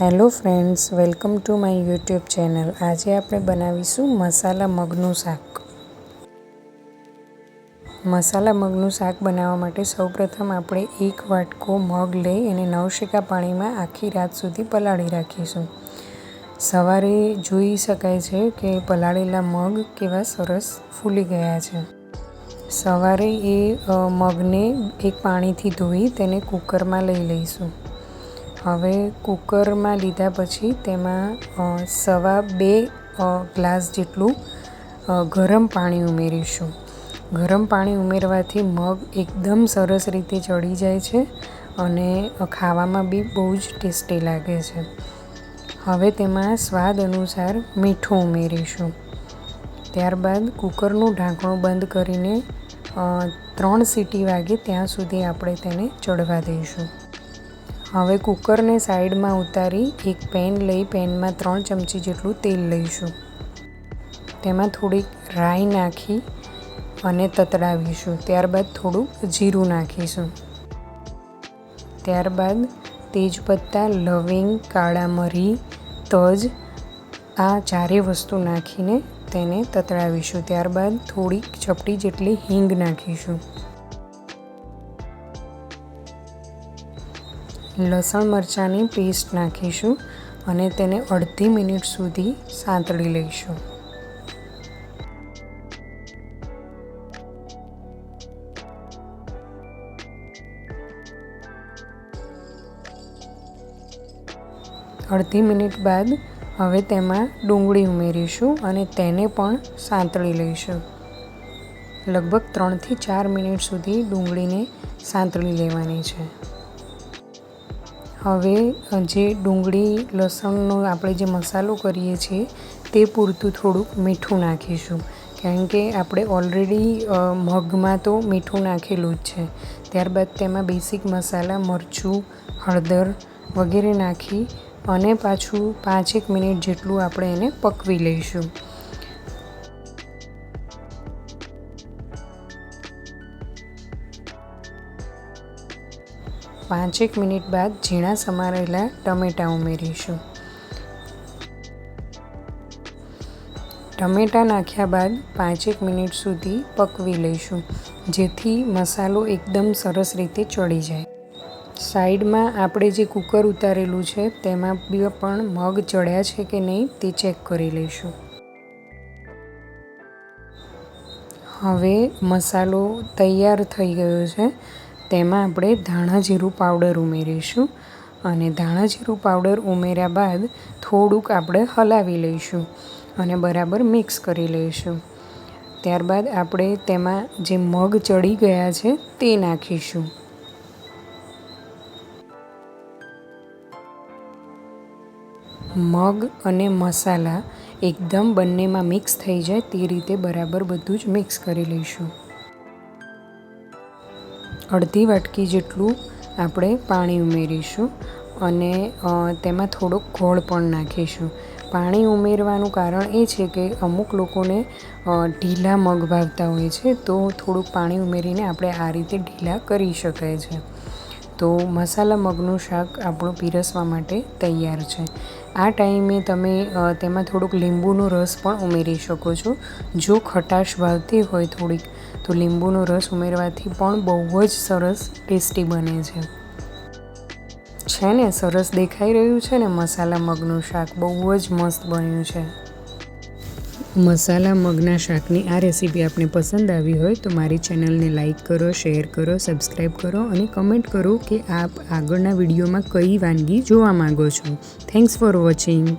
Hello friends, welcome to my YouTube channel. આજે આપણે બનાવીશું મસાલા મગનું શાક. મસાલા મગનું શાક બનાવવા માટે સૌપ્રથમ આપણે એક વાટકો મગ લઈ એને નવશેકા પાણીમાં આખી રાત સુધી પલાળી રાખીશું. સવારે જોઈ શકાય છે કે પલાળેલા મગ કેવા સરસ ફૂલી ગયા છે. સવારે એ મગને એક પાણીથી ધોઈ તેને કુકરમાં લઈ લઈશું. હવે કુકરમાં લીધા પછી તેમાં સવા બે ગ્લાસ જેટલું ગરમ પાણી ઉમેરીશું. ગરમ પાણી ઉમેરવાથી મગ એકદમ સરસ રીતે ચડી જાય છે અને ખાવામાં બી બહુ જ ટેસ્ટી લાગે છે. હવે તેમાં સ્વાદ અનુસાર મીઠું ઉમેરીશું. ત્યારબાદ કુકરનું ઢાંકણું બંધ કરીને ત્રણ સીટી વાગે ત્યાં સુધી આપણે તેને ચડવા દઈશું. હવે કુકરને સાઈડમાં ઉતારી એક પેન લઈ પેનમાં ત્રણ ચમચી જેટલું તેલ લઈશું. તેમાં થોડીક રાઈ નાખી અને તતડાવીશું. ત્યારબાદ થોડુંક જીરું નાખીશું. ત્યારબાદ તેજપત્તા, લવિંગ, કાળા મરી, તજ આ ચારે વસ્તુ નાખીને તેને તતડાવીશું. ત્યારબાદ થોડીક ચપટી જેટલી હિંગ નાખીશું. લસણ મરચાંની પેસ્ટ નાખીશું અને તેને અડધી મિનિટ સુધી સાંતળી લઈશું. અડધી મિનિટ બાદ હવે તેમાં ડુંગળી ઉમેરીશું અને તેને પણ સાંતળી લઈશું. લગભગ ત્રણથી ચાર મિનિટ સુધી ડુંગળીને સાંતળી લેવાની છે. હવે જે ડુંગળી, લસણનો આપણે જે મસાલો કરીએ છીએ, તે પૂરતું થોડુંક મીઠું નાખીશું. કારણ કે આપણે ઓલરેડી મગમાં તો મીઠું નાખેલું જ છે. ત્યારબાદ તેમાં બેસિક મસાલા, મરચું, હળદર વગેરે નાખી અને પાછું પાંચેક મિનિટ જેટલું આપણે એને પકવી લઈશું. પાંચેક મિનિટ બાદ ઝીણા સમારેલા ટમેટાં ઉમેરીશું. ટમેટાં નાખ્યા બાદ પાંચેક મિનિટ સુધી પકવી લઈશું, જેથી મસાલો એકદમ સરસ રીતે ચડી જાય. સાઈડમાં આપણે જે કુકર ઉતારેલું છે, તેમાં બી પણ મગ ચડ્યા છે કે નહીં તે ચેક કરી લઈશું. હવે મસાલો તૈયાર થઈ ગયો છે. તેમાં આપણે ધાણા જીરું પાવડર ઉમેરીશું અને ધાણા જીરું પાવડર ઉમેર્યા બાદ થોડુંક આપણે હલાવી લઈશું અને બરાબર મિક્સ કરી લઈશું. ત્યારબાદ આપણે તેમાં જે મગ ચડી ગયા છે તે નાખીશું. મગ અને મસાલા એકદમ બંનેમાં મિક્સ થઈ જાય તે રીતે બરાબર બધું જ મિક્સ કરી લઈશું. અડધી વાટકી જેટલું આપણે પાણી ઉમેરીશું અને તેમાં થોડોક ગોળ પણ નાખીશું. પાણી ઉમેરવાનું કારણ એ છે કે અમુક લોકોને ઢીલા મગ ભાવતા હોય છે, તો થોડુંક પાણી ઉમેરીને આપણે આ રીતે ઢીલા કરી શકાય છે. તો મસાલા મગનું શાક આપણું પીરસવા માટે તૈયાર છે. આ ટાઈમે તમે તેમાં થોડુંક લીંબુનો રસ પણ ઉમેરી શકો છો. જો ખટાશ ભાવતી હોય થોડીક તો લીંબુનો રસ ઉમેરવાથી પણ બહુ જ સરસ ટેસ્ટી બને છે. છે ને, સરસ દેખાઈ રહ્યું છે ને, મસાલા મગનું શાક બહુ જ મસ્ત બન્યું છે. મસાલા મગના શાકની આ રેસીપી આપને પસંદ આવી હોય તો મારી ચેનલને લાઇક કરો, શેર કરો સબસ્ક્રાઈબ કરો અને કમેન્ટ કરો કે આપ આગળના વિડીયોમાં કઈ વાનગી જોવા માગો છો. Thanks for watching.